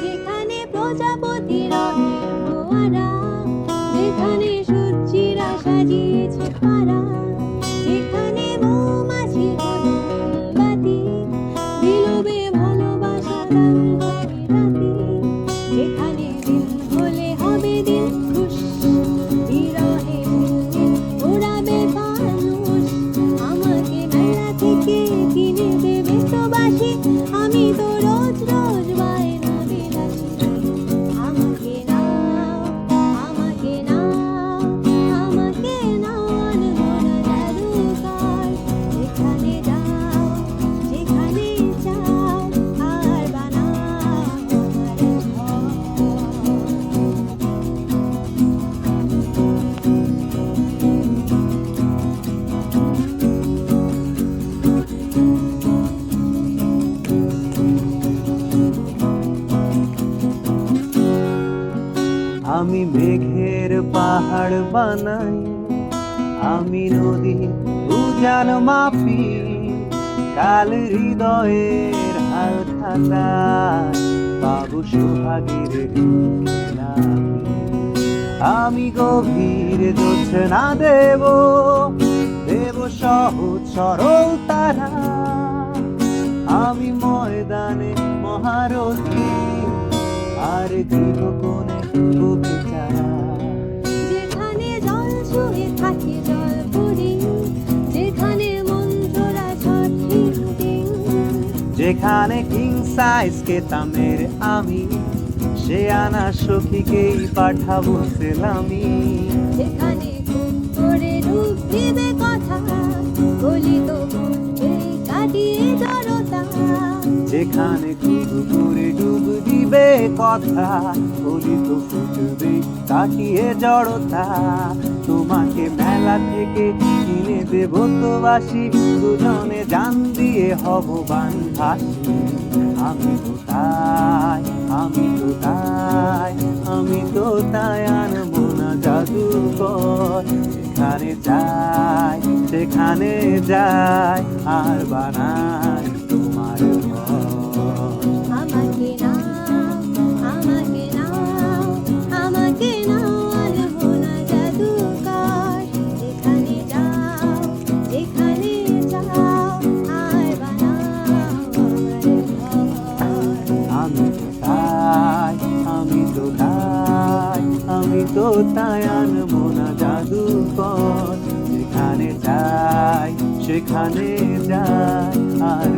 যেখানে প্রজাপতি রঙের যেখানে সূর্যিরা সাজিয়েছে আমি মেঘের পাহাড় বানাই, আমি নদী উজান মাপি, কাল হৃদয়ের হাল খাতায় বাবু সোহাগের আমি গভীর জোছনা দেব দেব সহজ সরল তারা। আমি ময়দানে মহারথী, আর গৃহকোণে যেখানে কিং সাইজ কেতামের আমি সে আনা সখীকেই পাঠাবো সেলামি। যেখানে যেখানে খুব করে ডুব দিবে কথা বলি তো ফুটবে, কাটিয়ে জড়তা। তোমাকে মেলা থেকে কিনে দেব তো বাসি দুজনে জান দিয়ে হব বান আমি তো তাই, আমি তো তাই, আমি তো তাই আনব না জাদুকর যেখানে যাই, সেখানে যাই, আর বানাই তো তাই জাদু না যেখানে যাই সেখানে যাই আর